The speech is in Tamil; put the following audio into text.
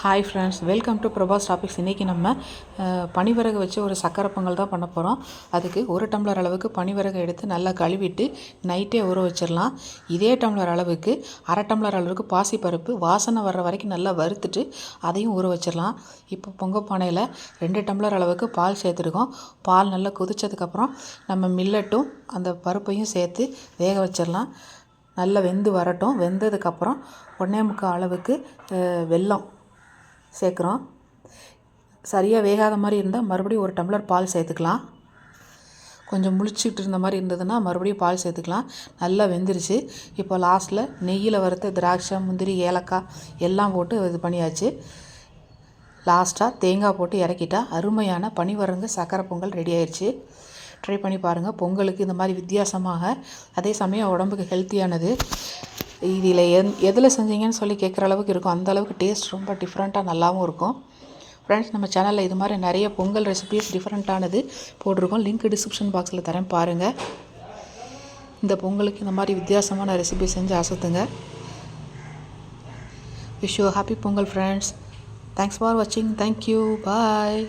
Hi friends welcome to Prabhas topics இன்றைக்கி நம்ம பனிவிறகு வச்சு ஒரு சக்கரை பொங்கல் தான் பண்ண போகிறோம் அதுக்கு ஒரு டம்ளர் அளவுக்கு பனிவிறகு எடுத்து நல்லா கழுவிட்டு நைட்டே ஊற வச்சிடலாம். இதே டம்ளர் அளவுக்கு அரை டம்ளர் அளவுக்கு பாசிப்பருப்பு வாசனை வர்ற வரைக்கும் நல்லா வறுத்துட்டு அதையும் ஊற வச்சிடலாம். இப்போ பொங்க பானையில் ரெண்டு டம்ளர் அளவுக்கு பால் சேர்த்துருக்கோம். பால் நல்லா கொதித்ததுக்கப்புறம் நம்ம மில்லட்டும் அந்த பருப்பையும் சேர்த்து வேக வச்சிடலாம். நல்லா வெந்து வரட்டும். வெந்ததுக்கப்புறம் ஒன்றே முக்கால் அளவுக்கு வெல்லம் சேர்க்குறோம். சரியாக வேகாத மாதிரி இருந்தால் மறுபடியும் ஒரு டம்ளர் பால் சேர்த்துக்கலாம். கொஞ்சம் முழிச்சிட்டு இருந்த மாதிரி இருந்ததுன்னா மறுபடியும் பால் சேர்த்துக்கலாம். நல்லா வெந்துருச்சு. இப்போ லாஸ்ட்டில் நெய்யில் வறுத்த திராட்சை முந்திரி ஏலக்காய் எல்லாம் போட்டு இது பண்ணியாச்சு. லாஸ்ட்டாக தேங்காய் போட்டு இறக்கிட்டா அருமையான பனிவரங்கு சக்கரை பொங்கல் ரெடி ஆயிடுச்சு ட்ரை பண்ணி பாருங்கள் பொங்கலுக்கு இந்த மாதிரி வித்தியாசமாக அதே சமயம் உடம்புக்கு ஹெல்த்தியானது இதில் எந் எதில் செஞ்சீங்கன்னு சொல்லி கேட்குற அளவுக்கு இருக்கும். அந்த அளவுக்கு டேஸ்ட் ரொம்ப டிஃப்ரெண்ட்டாக நல்லாவும் இருக்கும். ஃப்ரெண்ட்ஸ் நம்ம சேனலில் இது மாதிரி நிறைய பொங்கல் ரெசிபீஸ் டிஃப்ரெண்ட்டானது போட்டிருக்கோம். லிங்க் டிஸ்கிரிப்ஷன் பாக்ஸில் தரேன் பாருங்கள் இந்த பொங்கலுக்கு இந்த மாதிரி வித்தியாசமான ரெசிபி செஞ்சு அசத்துங்க. Wish you happy Pongal friends thanks for வாட்சிங் தேங்க்யூ பாய்